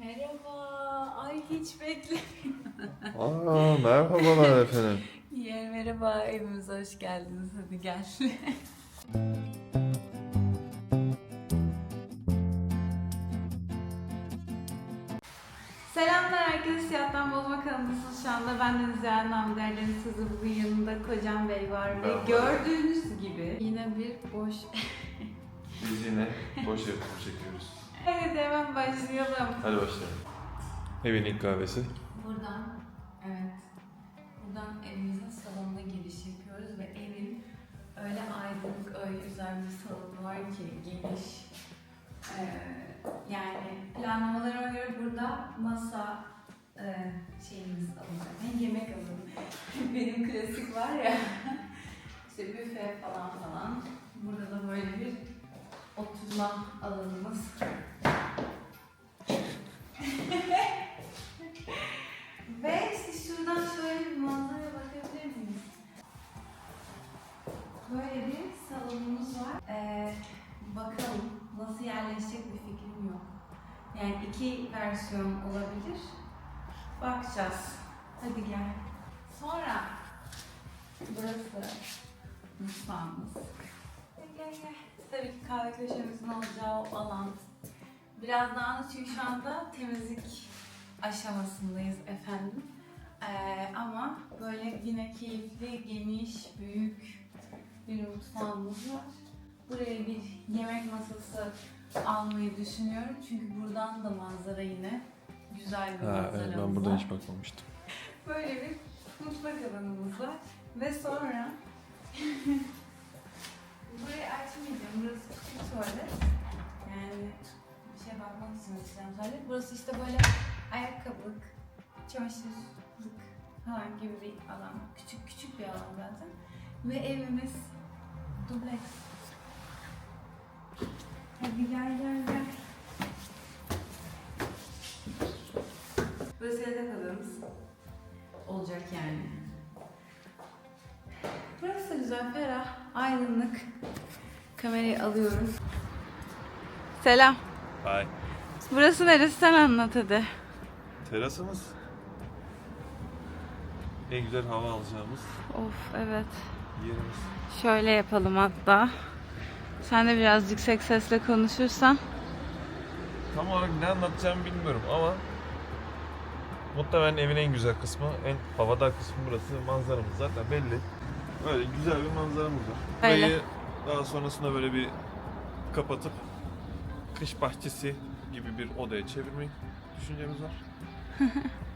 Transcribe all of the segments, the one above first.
Merhaba. Ay hiç beklemiyorum. Aa, merhabalar efendim. Ya merhaba evimize hoş geldiniz. Hadi gel. Selamlar herkese. Siyahtan Bozma kanalındasınız şu anda. Ben Deniz Yaren Namderlerin sizi bugün yanında Kocam Bey var ve Merhaba. gördüğünüz gibi yine bir boş... Biz yine boş yapım çekiyoruz. Hadi hemen başlayalım. Hadi başlayalım. Evin ilk kahvesi. Buradan, evet. Buradan evimizin salonuna giriş yapıyoruz ve evin öyle aydınlık, öyle güzel bir salonu var ki geniş. Ee, yani planlamalarıma göre burada masa e, şeyimiz alınacak. Yani yemek alınacak. Benim klasik var ya. işte büfe falan falan. Burada da böyle bir oturma alanımız. Yani iki versiyon olabilir. Bakacağız. Hadi gel. Sonra burası mutfağımız. Gel gel gel. Tabii ki kahve köşemizin olacağı o alan. Biraz dağınık çünkü şu anda temizlik aşamasındayız efendim. Ee, ama böyle yine keyifli, geniş, büyük bir mutfağımız var. Buraya bir yemek masası almayı düşünüyorum. Çünkü buradan da manzara yine güzel bir Ha, manzaramız evet, ben buradan var. hiç bakmamıştım. Böyle bir mutfak alanımız var. Ve sonra burayı açmayacağım. Burası küçük tuvalet. Yani bir şey bakmak için açacağım tuvalet. Burası işte böyle ayakkabılık, çamaşırlık falan gibi bir alan. Küçük küçük bir alan zaten. Ve evimiz dubleks. Hadi gel gel gel. Burası yatak odamız olacak yani. Burası da güzel, ferah, aydınlık. Kamerayı alıyorum. Selam. Hay. Burası neresi sen anlat hadi. Terasımız. En güzel hava alacağımız Of evet. yerimiz. Şöyle yapalım hatta. Sen de biraz yüksek sesle konuşursan. Tam olarak ne anlatacağımı bilmiyorum ama muhtemelen evin en güzel kısmı, en havadar kısmı burası. Manzaramız zaten belli. Böyle güzel bir manzaramız var. Öyle. Burayı daha sonrasında böyle bir kapatıp kış bahçesi gibi bir odaya çevirmeyi düşüncemiz var.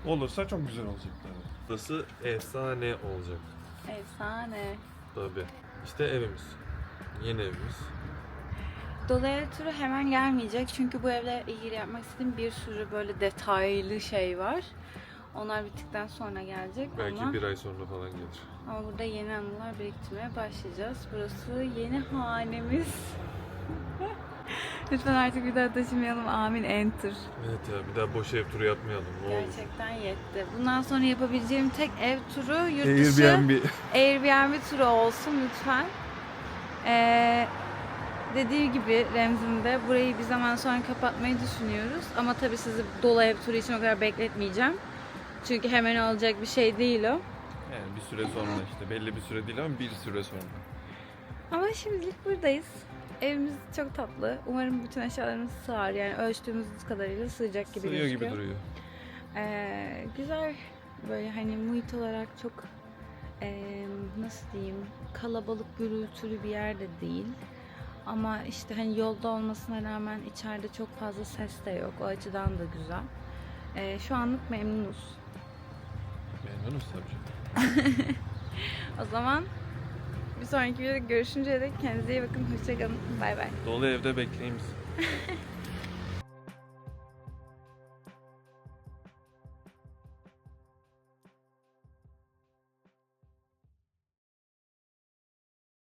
Olursa çok güzel olacak tabii. Burası efsane olacak. Efsane. Tabii. İşte evimiz. Yeni evimiz. Dolu ev turu hemen gelmeyecek çünkü bu evle ilgili yapmak istediğim bir sürü böyle detaylı şey var. Onlar bittikten sonra gelecek Belki ama bir ay sonra falan gelir. ama burada yeni anılar biriktirmeye başlayacağız. Burası yeni hanemiz. Lütfen artık bir daha taşımayalım. Amin. Enter. Evet ya bir daha boş ev turu yapmayalım ne olur. Gerçekten yetti. Bundan sonra yapabileceğim tek ev turu yurt dışı Airbnb. Airbnb turu olsun lütfen. Ee, dediği gibi Remzi'nin de burayı bir zaman sonra kapatmayı düşünüyoruz. Ama tabii sizi dolu ev turu için o kadar bekletmeyeceğim. Çünkü hemen olacak bir şey değil o. Yani bir süre sonra işte belli bir süre değil ama bir süre sonra. Ama şimdilik buradayız. Evimiz çok tatlı. Umarım bütün eşyalarımız sığar. Yani ölçtüğümüz kadarıyla sığacak gibi Sığıyor gözüküyor. gibi duruyor. Ee, güzel böyle hani muhit olarak çok ee, nasıl diyeyim kalabalık gürültülü bir yer de değil. Ama işte hani yolda olmasına rağmen içeride çok fazla ses de yok. O açıdan da güzel. Ee, şu anlık memnunuz. Memnunuz tabii. O zaman bir sonraki videoda görüşünceye dek kendinize iyi bakın. Hoşçakalın. Bay bay. Dolu evde bekleyeyim bizi.